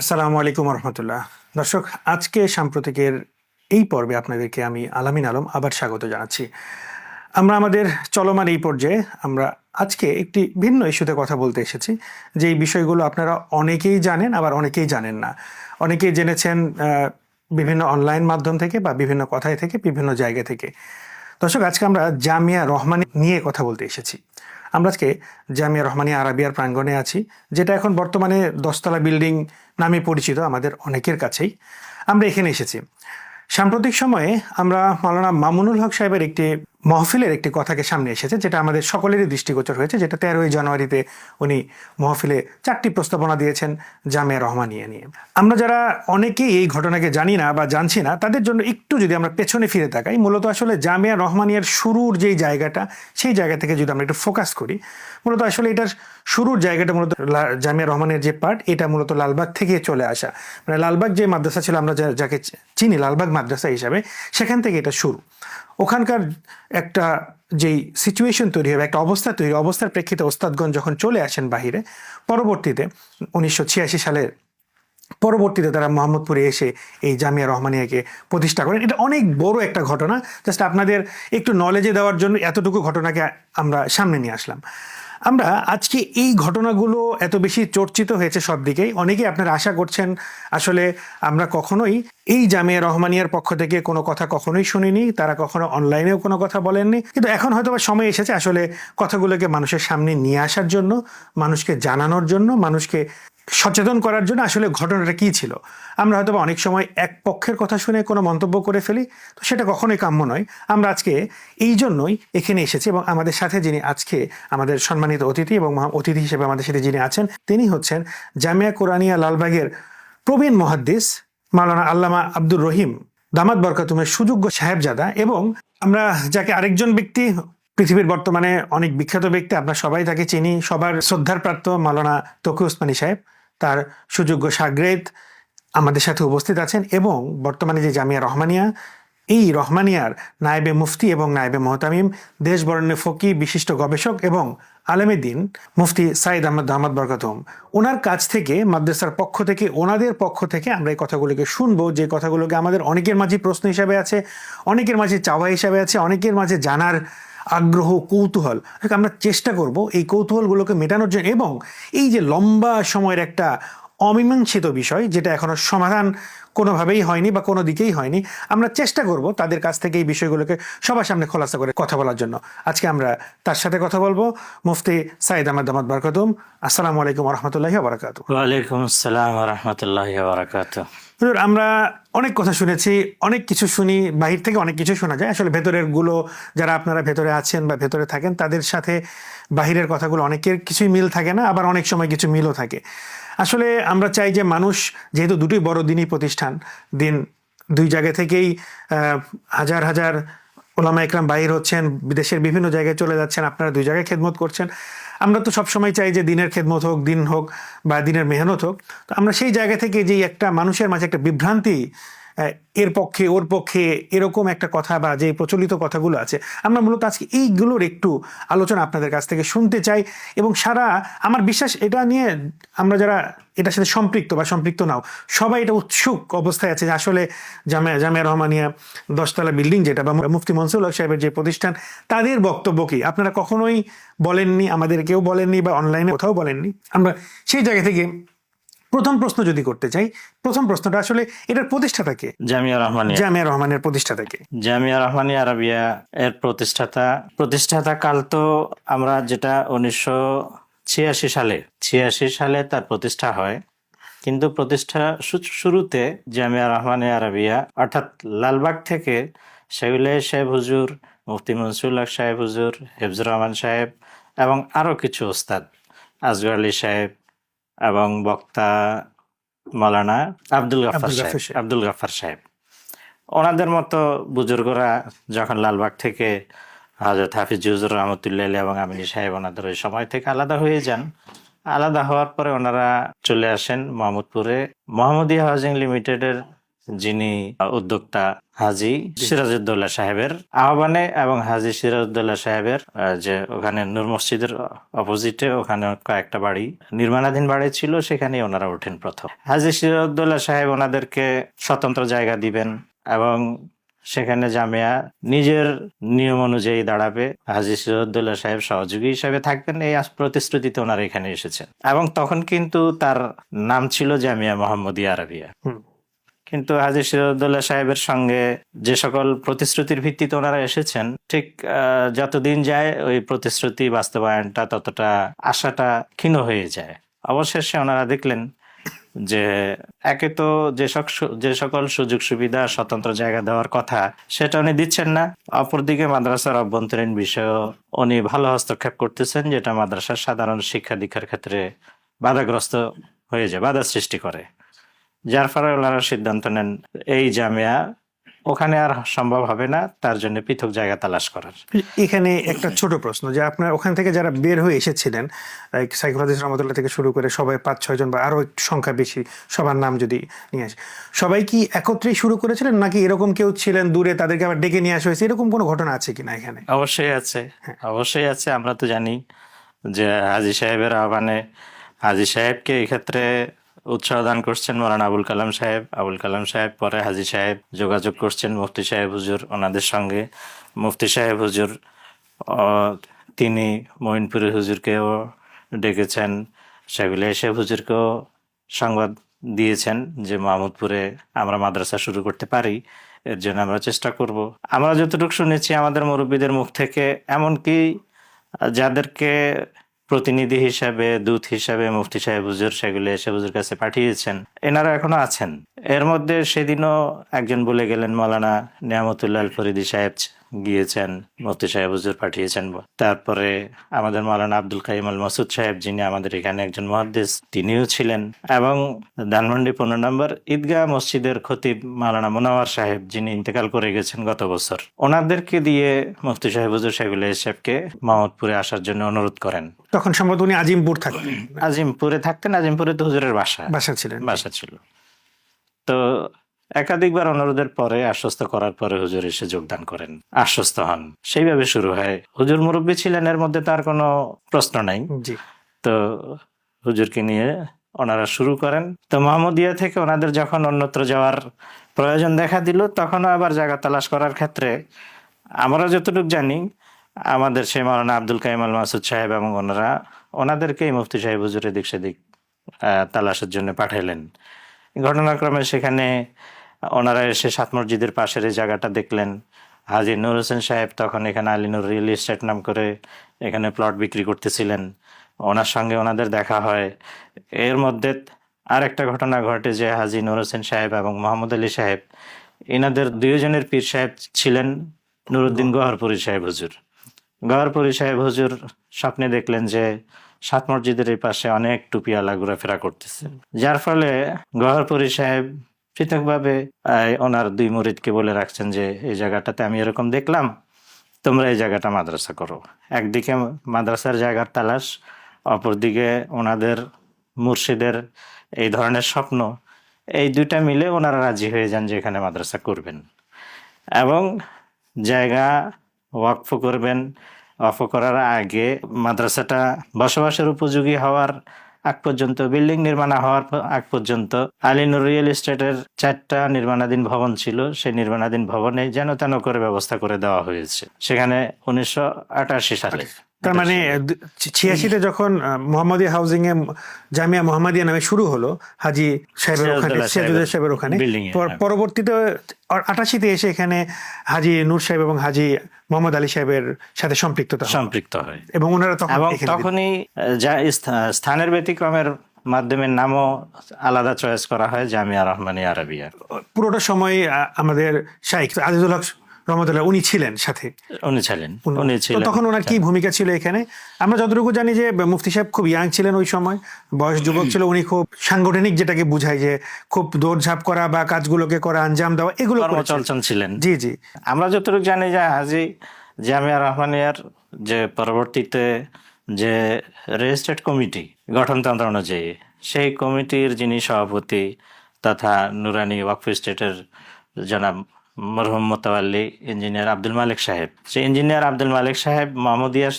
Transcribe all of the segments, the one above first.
আসসালামু আলাইকুম রহমতুল্লাহ দর্শক, আজকে সাম্প্রতিকের এই পর্বে আপনাদেরকে আমি আলামিন আলম আবার স্বাগত জানাচ্ছি। আমরা আমাদের চলমান এই পর্যায়ে আমরা আজকে একটি ভিন্ন ইস্যুতে কথা বলতে এসেছি যে এই বিষয়গুলো আপনারা অনেকেই জানেন, আবার অনেকেই জানেন না। অনেকেই জেনেছেন বিভিন্ন অনলাইন মাধ্যম থেকে বা বিভিন্ন কথায় থেকে, বিভিন্ন জায়গা থেকে। দর্শক, আজকে আমরা জামিয়া রহমানি নিয়ে কথা বলতে এসেছি। আমরা আজকে জামিয়া রহমানিয়া আরাবিয়ার প্রাঙ্গণে আছি, যেটা এখন বর্তমানে দশতলা বিল্ডিং নামে পরিচিত আমাদের অনেকের কাছেই। আমরা এখানে এসেছি। সাম্প্রতিক সময়ে আমরা মাওলানা মামুনুল হক সাহেবের একটি মহফিলের একটি কথাকে সামনে এসেছে, যেটা আমাদের সকলেরই দৃষ্টিগোচর হয়েছে, যেটা তেরোই জানুয়ারিতে উনি মহফিলে চারটি প্রস্তাবনা দিয়েছেন জামিয়া রহমানিয়া নিয়ে। আমরা যারা অনেকেই এই ঘটনাকে জানি না বা জানছি না, তাদের জন্য একটু যদি আমরা পেছনে ফিরে তাকাই, মূলত আসলে জামিয়া রহমানিয়ার শুরুর যেই জায়গাটা, সেই জায়গা থেকে যদি আমরা একটু ফোকাস করি, মূলত আসলে এটার শুরুর জায়গাটা মূলত জামিয়া রহমানের যে পার্ট, এটা মূলত লালবাগ থেকে চলে আসা। মানে লালবাগ যে মাদ্রাসা ছিল, আমরা যাকে চিনি, লালবাগ মাদ্রাসা হিসাবে, সেখান থেকে এটা শুরু। ওখানকার একটা যেই সিচুয়েশন তৈরি হবে, একটা অবস্থা তৈরি, অবস্থার প্রেক্ষিতে ওস্তাদগণ যখন চলে আসেন বাহিরে, পরবর্তীতে উনিশশো ছিয়াশি সালে পরবর্তীতে তারা মোহাম্মদপুরে এসে এই জামিয়া রহমানিয়াকে প্রতিষ্ঠা করেন। এটা অনেক বড় একটা ঘটনা। জাস্ট আপনাদের একটু নলেজে দেওয়ার জন্য এতটুকু ঘটনাকে আমরা সামনে নিয়ে আসলাম। আমরা আজকে এই ঘটনাগুলো এত বেশি চর্চিত হয়েছে সব দিকেই। অনেকেই আপনারা আশা করছেন আসলে আমরা কখনোই এই জামিয়া রহমানিয়ার পক্ষ থেকে কোনো কথা কখনোই শুনিনি, তারা কখনো অনলাইনেও কোনো কথা বলেননি। কিন্তু এখন হয়তো সময় এসেছে আসলে কথাগুলোকে মানুষের সামনে নিয়ে আসার জন্য, মানুষকে জানানোর জন্য, মানুষকে সচেতন করার জন্য আসলে ঘটনাটা কী ছিল? আমরা হয়তো অনেক সময় এক পক্ষের কথা শুনে কোনো মন্তব্য করে ফেলি, তো সেটা কখনোই কাম্য নয়। আমরা আজকে এই জন্যই এখানে এসেছি এবং আমাদের সাথে যিনি আজকে আমাদের সম্মানিত অতিথি এবং অতিথি হিসেবে আমাদের সাথে যিনি আছেন, তিনি হচ্ছেন জামিয়া কোরআনিয়া লালবাগের প্রবীণ মহাদ্দিস মাওলানা আল্লামা আব্দুর রহিম দামাত বরকাতুমের সুযোগ্য সাহেবজাদা এবং আমরা যাকে আরেকজন ব্যক্তি, পৃথিবীর বর্তমানে অনেক বিখ্যাত ব্যক্তি আমরা সবাই তাকে চিনি, সবার শ্রদ্ধার প্রাপ্ত মাওলানা তকি ওসমানী সাহেব। তার সুযোগ্য সাগ্রেদ আমাদের সাথে উপস্থিত আছেন এবং বর্তমানে যে জামিয়া রহমানিয়া, এই রহমানিয়ার নায়েবে মুফতি এবং নায়েবে মোহতামিম দেশ বরণ্যে ফকি, বিশিষ্ট গবেষক এবং আলেমে দিন মুফতি সাইদ আহমদ আহমদ বরকাতম। ওনার কাছ থেকে, মাদ্রাসার পক্ষ থেকে, ওনাদের পক্ষ থেকে আমরা এই কথাগুলোকে শুনব, যে কথাগুলোকে আমাদের অনেকের মাঝে প্রশ্ন হিসাবে আছে, অনেকের মাঝে চাওয়া হিসাবে আছে, অনেকের মাঝে জানার আগ্রহ কৌতূহল। আমরা চেষ্টা করব এই কৌতূহলগুলোকে মেটানোর জন্য এবং এই যে লম্বা সময়ের একটা অমীমাংসিত বিষয়, যেটা এখনও সমাধান কোনোভাবেই হয়নি বা কোনো দিকেই হয়নি, আমরা চেষ্টা করব তাদের কাছ থেকে এই বিষয়গুলোকে সবার সামনে খোলাসা করে কথা বলার জন্য। আজকে আমরা তার সাথে কথা বলব, মুফতি সাইদ আহমদ আহমদ বরকতুম। আসসালামু আলাইকুম রহমতুল্লাহি বারাকাতু ওয়ালাইকুম আসসালাম রহমতুল্লাহ বারাকাত হুজুর, আমরা অনেক কথা শুনেছি অনেক কিছু শুনি বাহির থেকে অনেক কিছু শোনা যায়। আসলে ভেতরেরগুলো যারা আপনারা ভেতরে আছেন বা ভেতরে থাকেন তাদের সাথে বাহিরের কথাগুলো অনেকের কিছুই মিল থাকে না আবার অনেক সময় কিছু মিলও থাকে। আসলে আমরা চাই যে মানুষ যেহেতু দুটোই বড় দিনই প্রতিষ্ঠান দিন দুই জায়গা থেকেই হাজার হাজার ওলামা একরাম বাহির হচ্ছেন, বিদেশের বিভিন্ন জায়গায় চলে যাচ্ছেন, আপনারা দুই জায়গায় খেদমত করছেন। আমরা তো সবসময় চাই যে দিনের খেদমত হোক, দিন হোক বা দিনের মেহনত হোক। তো আমরা সেই জায়গা থেকে যে একটা মানুষের মাঝে একটা বিভ্রান্তি এর পক্ষে, ওর পক্ষে এরকম একটা কথা বা যে প্রচলিত কথাগুলো আছে, আমরা মূলত আজকে এইগুলোর একটু আলোচনা আপনাদের কাছ থেকে শুনতে চাই এবং সারা আমার বিশ্বাস এটা নিয়ে আমরা যারা এটার সাথে সম্পৃক্ত বা সম্পৃক্ত নাও, সবাই এটা উৎসুক অবস্থায় আছে যে আসলে জামিয়া জামিয়া রহমানিয়া দশতলা বিল্ডিং যেটা বা মুফতি মনসুর হক সাহেবের যে প্রতিষ্ঠান, তাদের বক্তব্য কি? আপনারা কখনোই বলেননি, আমাদের কেউ বলেননি বা অনলাইনে কোথাও বলেননি? আমরা সেই জায়গা থেকে প্রথম প্রশ্ন যদি করতে চাই প্রথম প্রশ্নটা আসলে এটার প্রতিষ্ঠাতাকে জামিয়া রহমানিয়া। জামিয়া রহমানের প্রতিষ্ঠাতাকে জামিয়া রহমানিয়া আরবিয়া এর প্রতিষ্ঠাতা। প্রতিষ্ঠাতা কাল তো আমরা যেটা উনিশশো ছিয়াশি সালে ছিয়াশি সালে তার প্রতিষ্ঠা হয়। কিন্তু প্রতিষ্ঠা শুরুতে জামিয়া রহমানিয়া আরবিয়া অর্থাৎ লালবাগ থেকে সেগুলে সাহেব হুজুর মুফতি মনসুল্লাহ সাহেব হুজুর হেফজুর রহমান সাহেব এবং আরও কিছু ওস্তাদ আজগর আলী সাহেব এবং বক্তা মালানা আব্দুল গাফার সাহেব আব্দুল গাফার সাহেব। ওনাদের মতো বুজুর্গরা যখন লালবাগ থেকে হজরত হাফিজ হুজুর রহমতুল্লাহ এবং আমিনী সাহেব ওনাদের ওই সময় থেকে আলাদা হয়ে যান। আলাদা হওয়ার পরে ওনারা চলে আসেন মোহাম্মদপুরে। মোহাম্মদিয়া হাউজিং লিমিটেডের যিনি উদ্যোক্তা হাজি সিরাজউদ্দৌলা সাহেবের আহ্বানে এবং হাজি সিরাজউদ্দৌলা সাহেবের যে ওখানে নূর মসজিদের অপোজিটে ওখানে কয়েকটা বাড়ি, নির্মাণাধীন বাড়ি ছিল সেখানে ওনারা ওঠেন প্রথম। হাজি সিরাজউদ্দৌলা সাহেব ওনাদেরকে স্বতন্ত্র জায়গা দিবেন এবং সেখানে জামিয়া নিজের নিয়ম অনুযায়ী দাঁড়াবে। হাজি সিরাজউদ্দৌলা সাহেব সহযোগী হিসাবে থাকবেন, এই প্রতিশ্রুতিতে ওনারা এখানে এসেছেন। এবং তখন কিন্তু তার নাম ছিল জামিয়া মোহাম্মদিয়া আরবিয়া। কিন্তু হাজি সিরাজউদ্দৌলা সাহেবের সঙ্গে যে সকল প্রতিশ্রুতির ভিত্তিতে ওনারা এসেছেন, ঠিক যতদিন যায় ওই প্রতিশ্রুতি বাস্তবায়নটা ততটা আশাটা ক্ষীণ হয়ে যায়। অবশেষে ওনারা দেখলেন যে একে তো যে যে সকল সুযোগ সুবিধা, স্বতন্ত্র জায়গা দেওয়ার কথা সেটা উনি দিচ্ছেন না। অপরদিকে মাদ্রাসার অভ্যন্তরীণ বিষয়েও উনি ভালো হস্তক্ষেপ করতেছেন, যেটা মাদ্রাসার সাধারণ শিক্ষা দীক্ষার ক্ষেত্রে বাধাগ্রস্ত হয়ে যায়, বাধা সৃষ্টি করে। যার ফলে ওনারা সিদ্ধান্ত নেন এই জামিয়া ওখানে আর সম্ভব হবে না তার জন্য পৃথক জায়গা তালাশ করার। এখানে একটা ছোট প্রশ্ন যে আপনার ওখান থেকে যারা বের হয়ে এসেছিলেন সাইকোলজিস্ট রহমতুল্লাহ থেকে শুরু করে সবাই পাঁচ ছয় জন বা আরও একটু সংখ্যা বেশি সবার নাম যদি নিয়ে আসে সবাই কি একত্রেই শুরু করেছিলেন নাকি এরকম কেউ ছিলেন দূরে তাদেরকে আবার ডেকে নিয়ে আসা হয়েছে? এরকম কোনো ঘটনা আছে কিনা এখানে? অবশ্যই আছে অবশ্যই আছে আমরা তো জানি যে হাজি সাহেবের আহ্বানে হাজি সাহেবকে এই ক্ষেত্রে উৎসাহ দান করছেন মৌলানা আবুল কালাম সাহেব, আবুল কালাম সাহেব, পরে হাজি সাহেব যোগাযোগ করছেন মুফতি সাহেব হুজুর ওনাদের সঙ্গে। মুফতি সাহেব হুজুর তিনি মঈনপুরি হুজুরকেও ডেকেছেন। সেগুলো এসে হুজুরকেও সংবাদ দিয়েছেন যে মাহমুদপুরে আমরা মাদ্রাসা শুরু করতে পারি, এর জন্য আমরা চেষ্টা করব। আমরা যতটুকু শুনেছি আমাদের মুরব্বীদের মুখ থেকে, এমনকি যাদেরকে প্রতিনিধি হিসাবে, দূত হিসাবে, মুফতি সাহেব, হুজুর সেগুলি এসে হুজুর কাছে পাঠিয়েছেন। এনারা এখনও আছেন। এর মধ্যে সেদিনও একজন বলে গেলেন, মৌলানা নিয়ামতুল্লাহ ফরিদি সাহেব গিয়েছেন মুফতি সাহেব হুজুর পাঠিয়েছেন। তারপরে আমাদের মৌলানা আব্দুল কাইম আল মাসুদ সাহেব যিনি আমাদের এখানে একজন মহাদ্দেশ তিনিও ছিলেন। এবং ধানমন্ডি পনেরো নম্বর ঈদগাহ মসজিদের খতিব মাওলানা মোনাওয়ার সাহেব যিনি ইন্তেকাল করে গেছেন গত বছর। ওনাদেরকে দিয়ে মুফতি সাহেব হুজুর সাহেবুল সাহেবকে মাহমুদপুরে আসার জন্য অনুরোধ করেন। তখন সম্ভবত উনি আজিমপুর থাকতেন। আজিমপুরে থাকতেন আজিমপুরে তো হুজুরের বাসা। বাসা ছিলেন। বাসা ছিল। তো একাধিকবার অনুরোধের পরে আশ্বস্ত করার পরে হুজুর এসে যোগদান করেন। আশ্বস্ত হন। সেইভাবে শুরু হয়। হুজুর মুরব্বী ছিলেন এর মধ্যে তার কোনো প্রশ্ন নাই। জি। তো হুজুরকে নিয়ে ওনারা শুরু করেন। তো মোহাম্মদিয়া থেকে ওনাদের যখন অন্যত্র যাওয়ার প্রয়োজন দেখা দিল তখনও আবার জায়গা তালাশ করার ক্ষেত্রে আমরা যতটুকু জানি আমাদের সেই মাওলানা আব্দুল কাইম আল মাসুদ সাহেব এবং ওনারা ওনাদেরকেই মুফতি সাহেব হুজুর এদিক সেদিক তালাশের জন্য পাঠাইলেন। ঘটনাক্রমে সেখানে ওনারা এসে সাত মসজিদের পাশের এই জায়গাটা দেখলেন। হাজি নুর হোসেন সাহেব তখন এখানে আলিনুর রিয়েল এস্টেট নাম করে এখানে প্লট বিক্রি করতেছিলেন। ওনার সঙ্গে ওনাদের দেখা হয়। এর মধ্যে আরেকটা ঘটনা ঘটে যে হাজি নুর হোসেন সাহেব এবং মোহাম্মদ আলী সাহেব এনাদের দুইজনের পীর সাহেব ছিলেন নুরুদ্দিন গহরপুরি সাহেব হুজুর। গহরপুরি সাহেব হুজুর স্বপ্নে দেখলেন যে সাত মসজিদের এই পাশে অনেক টুপিওয়ালা ঘোরাফেরা করতেছে। যার ফলে গহরপুরি সাহেব পৃথকভাবে ওনার দুই মুরিদকে বলে রাখছেন যে, এই জায়গাটাতে আমি এরকম দেখলাম, তোমরা এই জায়গাটা মাদ্রাসা করো। একদিকে মাদ্রাসার জায়গার তালাশ, অপরদিকে ওনাদের মুর্শিদের এই ধরনের স্বপ্ন, এই দুইটা মিলে ওনারা রাজি হয়ে যান যে, এখানে মাদ্রাসা করবেন। এবং জায়গা ওয়াকফ করবেন, ওয়াকফ করার আগে মাদ্রাসাটা বসবাসের উপযোগী হওয়ার আগ পর্যন্ত বিল্ডিং নির্মাণ হওয়ার আগ পর্যন্ত আলিনুর রিয়েল এস্টেটের চারটা নির্মাণাধীন ভবন ছিল। সেই নির্মাণাধীন ভবনে যেন তেন করে ব্যবস্থা করে দেওয়া হয়েছে। সেখানে উনিশশো আটাশি সালে তার মানে ছিয়াশিতে যখন মোহাম্মদিয়া হাউজিং এ জামিয়া মোহাম্মদিয়া নামে শুরু হলো হাজি সাহেবের ওখানে সিরাজুদ্দৌলা সাহেবের ওখানে হ্যাঁ। পরবর্তীতে আটাশিতে এসে এখানে হাজি নূর সাহেব এবং হাজি মোহাম্মদ আলী সাহেবের সাথে সম্পৃক্ততা সম্পৃক্ত হয়। এবং ওনারা তখন তখনই স্থানের ব্যতিক্রমের মাধ্যমে নামও আলাদা চয়েস করা হয় জামিয়া রহমানী আরবিয়া পুরোটা সময় আমাদের শাইখ আজিজুল হক রহমতুল্লাহ উনি ছিলেন সাথে। উনি ছিলেন উনি- ছিলেন। তখন ওনার কি ভূমিকা ছিল এখানে? আমরা যতটুকু জানি যে মুফতি সাহেব খুব ইয়াং ছিলেন ওই সময় বয়স যুবক ছিল উনি খুব সাংগঠনিক যেটাকে বুঝায় যে খুব দৌড়ঝাঁপ করা বা কাজগুলোকে করা আঞ্জাম দেওয়া এগুলো। কর্মচলচন ছিলেন। জি জি। আমরা যতটুকু জানি যে হাজি জামিয়া রহমানিয়ার যে পরবর্তীতে যে রেজিস্ট্রেড কমিটি গঠনতন্ত্র অনুযায়ী সেই কমিটির যিনি সভাপতি তথা নুরানি ওয়াকফ স্টেটের জনাব মরহুম মোতাবাল্লি ইঞ্জিনিয়ার আব্দুল মালিক সাহেব। সেই ইঞ্জিনিয়ার আব্দুল মালিক সাহেব মাহমুদিয়া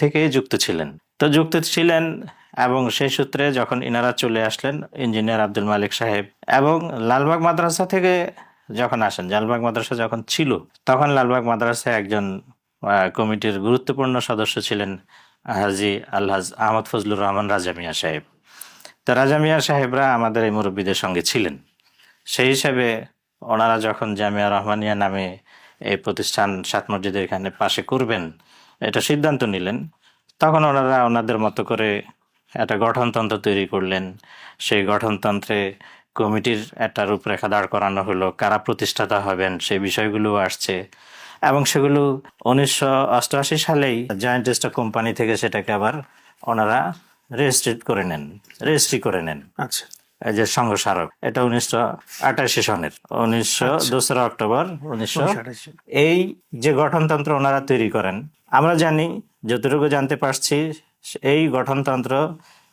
থেকে যুক্ত ছিলেন। তো যুক্ত ছিলেন এবং সেই সূত্রে যখন ইনারা চলে আসলেন ইঞ্জিনিয়ার আব্দুল মালিক সাহেব এবং লালবাগ মাদ্রাসা থেকে যখন আসেন, লালবাগ মাদ্রাসা যখন ছিল, তখন লালবাগ মাদ্রাসায় একজন কমিটির গুরুত্বপূর্ণ সদস্য ছিলেন হাজি আলহাজ আহমদ ফজলুর রহমান রাজা মিয়া সাহেব। তো রাজা মিয়া সাহেবরা আমাদের এই মুরব্বীদের সঙ্গে ছিলেন। সেই হিসাবে ওনারা যখন জামিয়া রহমানিয়া নামে এই প্রতিষ্ঠান সাত মসজিদের এখানে পাশে করবেন, এটা সিদ্ধান্ত নিলেন। তখন ওনারা ওনাদের মতো করে একটা গঠনতন্ত্র তৈরি করলেন। সেই গঠনতন্ত্রে কমিটির একটা রূপরেখা দাঁড় করানো হলো, কারা প্রতিষ্ঠাতা হবেন সেই বিষয়গুলো আসছে। এবং সেগুলো উনিশশো অষ্টআশি সালেই জয়েন্ট স্টক কোম্পানি থেকে সেটাকে আবার ওনারা রেজিস্ট্রেট করে নেন রেজিস্ট্রি করে নেন। আচ্ছা। যে সংঘ স্মারক এটা উনিশশো আটাশি সনের উনিশশো দোসরা অক্টোবর উনিশশো এই যে গঠনতন্ত্র ওনারা তৈরি করেন আমরা জানি যতটুকু জানতে পারছি এই গঠনতন্ত্র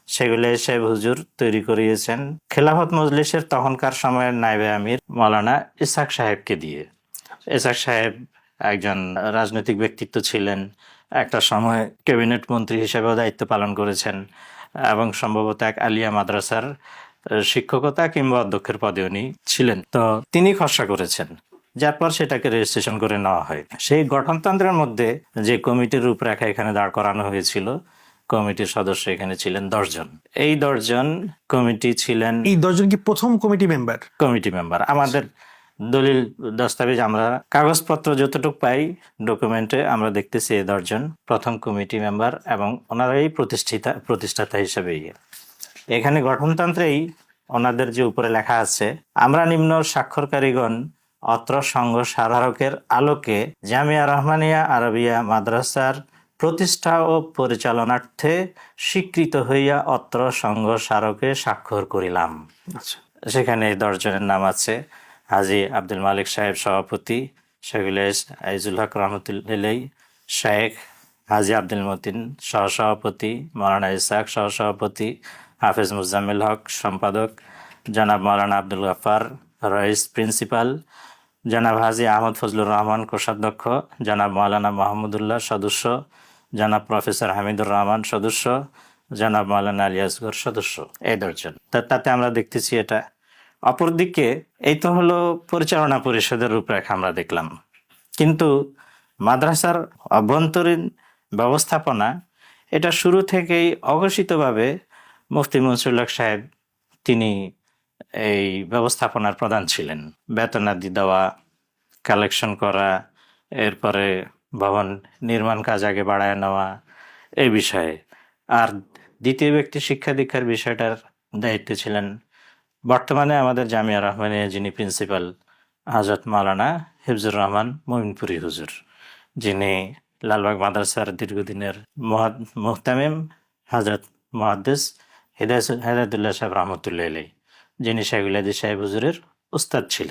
সেগুলো সাহেব হুজুর তৈরি করিয়েছেন খেলাফত মজলিসের তখনকার সময়ের নাইবে আমির মৌলানা ইসাক সাহেবকে দিয়ে। ইসাক সাহেব একজন রাজনৈতিক ব্যক্তিত্ব ছিলেন একটা সময় ক্যাবিনেট মন্ত্রী হিসেবেও দায়িত্ব পালন করেছেন এবং সম্ভবত এক আলিয়া মাদ্রাসার শিক্ষকতা কিংবা অধ্যক্ষের পদে উনি ছিলেন। তো তিনি খসড়া করেছেন যার পর সেটাকে রেজিস্ট্রেশন করে নেওয়া হয়। সেই গঠনতন্ত্রের মধ্যে যে কমিটির রূপরেখা এখানে দাঁড় করানো হয়েছিল কমিটির সদস্য এখানে ছিলেন দশজন। এই দশজন কমিটি ছিলেন এই দশজন কি প্রথম কমিটি মেম্বার কমিটি মেম্বার আমাদের দলিল দস্তাবেজ আমরা কাগজপত্র যতটুকু পাই ডকুমেন্টে আমরা দেখতেছি এই দশজন প্রথম কমিটি মেম্বার এবং ওনারাই প্রতিষ্ঠিতা প্রতিষ্ঠাতা হিসেবে ইয়ে। এখানে গঠনতন্ত্রেই ওনাদের যে উপরে লেখা আছে আমরা নিম্ন স্বাক্ষরকারীগণ অত্র সংঘ স্মারকের আলোকে জামিয়া রহমানিয়া আরবিয়া মাদ্রাসার প্রতিষ্ঠা ও পরিচালনার্থে স্বীকৃত হইয়া অত্র সংঘ স্মারকে স্বাক্ষর করিলাম। আচ্ছা। সেখানে দশজনের নাম আছে হাজি আব্দুল মালিক সাহেব সভাপতি শেখুল আইজুল হক রহমতুল্লাহ শেখ হাজি আব্দুল মতিন সহসভাপতি মৌলানা ইসাক সহসভাপতি হাফেজ মুজাম্মিল হক সম্পাদক। জনাব মৌলানা আব্দুল গাফার রইস প্রিন্সিপাল। জনাব হাজি আহমদ ফজলুর রহমান কোষাধ্যক্ষ। জনাব মৌলানা মাহমুদুল্লাহ সদস্য। জনাব প্রফেসর হামিদুর রহমান সদস্য। জনাব মৌলানা আলী আসগর সদস্য। এই দশজন তা- তাতে আমরা দেখতেছি এটা। অপরদিকে এই তো হলো পরিচালনা পরিষদের রূপরেখা আমরা দেখলাম। কিন্তু মাদ্রাসার অভ্যন্তরীণ ব্যবস্থাপনা এটা শুরু থেকেই অঘোষিতভাবে মুফতি মনসুল্লাহ সাহেব, তিনি এই ব্যবস্থাপনার প্রধান ছিলেন। বেতনাদি দেওয়া কালেকশন করা, এরপরে ভবন নির্মাণ কাজ আগে বাড়ায় নেওয়া, এই বিষয়ে। আর দ্বিতীয় ব্যক্তি শিক্ষা দীক্ষার বিষয়টার দায়িত্বে ছিলেন বর্তমানে আমাদের জামিয়া রহমানিয়া, যিনি প্রিন্সিপাল হজরত মালানা হিফজুর রহমান মমিনপুরি হুজুর, যিনি লালবাগ মাদ্রাসার দীর্ঘদিনের মহাদ- মুহতামিম হজরত মহাদ্দেস হিদায়তুল্লাহ সাহেব রহমতুল্লাহ আলাই যিনি শাহুল সাহেব হুজুরের উস্তাদ ছিলেন।